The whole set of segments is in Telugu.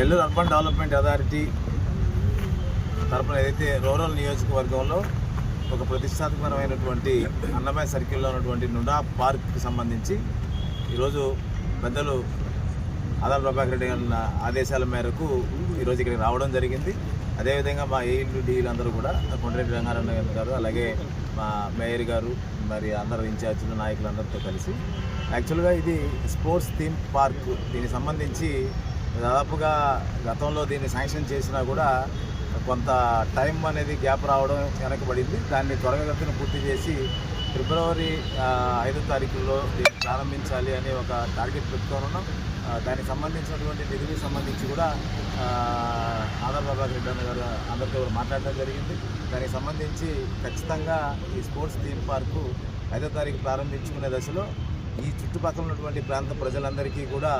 నెల్లూరు అర్బన్ డెవలప్మెంట్ అథారిటీ తరపున ఏదైతే రూరల్ నియోజకవర్గంలో ఒక ప్రతిష్టాత్మకమైనటువంటి అన్నమయ్య సర్కిల్లో ఉన్నటువంటి నుండా పార్క్కి సంబంధించి ఈరోజు పెద్దలు ఆదాల ప్రభాకర్ రెడ్డి గారి ఆదేశాల మేరకు ఈరోజు ఇక్కడికి రావడం జరిగింది. అదేవిధంగా మా ఏఈలు అందరూ కూడా కొండరెడ్డి రంగారాయణ గారు అలాగే మా మేయర్ గారు మరి అందరు ఇన్ఛార్జీలు నాయకులు అందరితో కలిసి యాక్చువల్గా ఇది స్పోర్ట్స్ థీమ్ పార్క్. దీనికి సంబంధించి దాదాపుగా గతంలో దీన్ని శాంక్షన్ చేసినా కూడా కొంత టైం అనేది గ్యాప్ రావడం వెనకబడింది. దాన్ని త్వరగతిని పూర్తి చేసి ఫిబ్రవరి ఐదో తారీఖులో దీన్ని ప్రారంభించాలి అనే ఒక టార్గెట్ పెట్టుకొని ఉన్నాం. దానికి సంబంధించినటువంటి నిధులకు సంబంధించి కూడా ఆధార్ ప్రభాకర్ రెడ్డి అన్న గారు అందరితో కూడా మాట్లాడడం జరిగింది. దానికి సంబంధించి ఖచ్చితంగా ఈ స్పోర్ట్స్ థీమ్ పార్కు ఐదో తారీఖు ప్రారంభించుకునే దశలో ఈ చుట్టుపక్కల ఉన్నటువంటి ప్రాంత ప్రజలందరికీ కూడా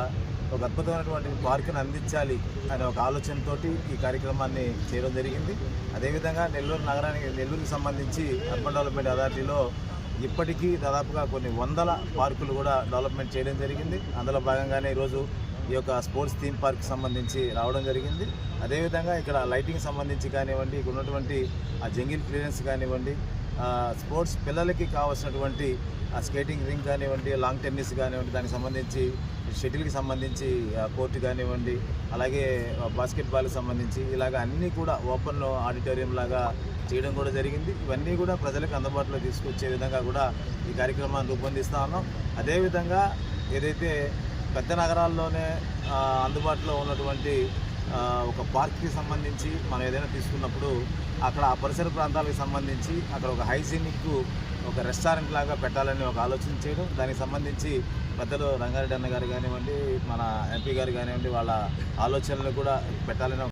ఒక అద్భుతమైనటువంటి పార్కును అందించాలి అనే ఒక ఆలోచనతోటి ఈ కార్యక్రమాన్ని చేయడం జరిగింది. అదేవిధంగా నెల్లూరు నగరానికి నెల్లూరుకి సంబంధించి అర్బన్ డెవలప్మెంట్ అథారిటీలో ఇప్పటికీ దాదాపుగా కొన్ని వందల పార్కులు కూడా డెవలప్మెంట్ చేయడం జరిగింది. అందులో భాగంగానే ఈరోజు ఈ యొక్క స్పోర్ట్స్ థీమ్ పార్క్ సంబంధించి రావడం జరిగింది. అదేవిధంగా ఇక్కడ లైటింగ్ సంబంధించి కానివ్వండి ఇక్కడ ఉన్నటువంటి ఆ జంగిల్ క్లియరెన్స్ కానివ్వండి స్పోర్ట్స్ పిల్లలకి కావాల్సినటువంటి ఆ స్కేటింగ్ రింగ్ కానివ్వండి లాంగ్ టెన్నిస్ కానివ్వండి దానికి సంబంధించి షటిల్కి సంబంధించి కోర్టు కానివ్వండి అలాగే బాస్కెట్బాల్కి సంబంధించి ఇలాగ అన్నీ కూడా ఓపెన్ ఆడిటోరియం లాగా చేయడం కూడా జరిగింది. ఇవన్నీ కూడా ప్రజలకు అందుబాటులో తీసుకొచ్చే విధంగా కూడా ఈ కార్యక్రమాన్ని రూపొందిస్తూ ఉన్నాం. అదేవిధంగా ఏదైతే పెద్ద నగరాల్లోనే అందుబాటులో ఉన్నటువంటి ఒక పార్క్కి సంబంధించి మనం ఏదైనా తీసుకున్నప్పుడు అక్కడ ఆ పరిసర ప్రాంతాలకు సంబంధించి అక్కడ ఒక హైజీనిక్ ఒక రెస్టారెంట్ లాగా పెట్టాలని ఒక ఆలోచన చేయడం దానికి సంబంధించి పెద్దలు రంగారెడ్డి అన్న గారు కానివ్వండి మన ఎంపీ గారు కానివ్వండి వాళ్ళ ఆలోచనలు కూడా పెట్టాలని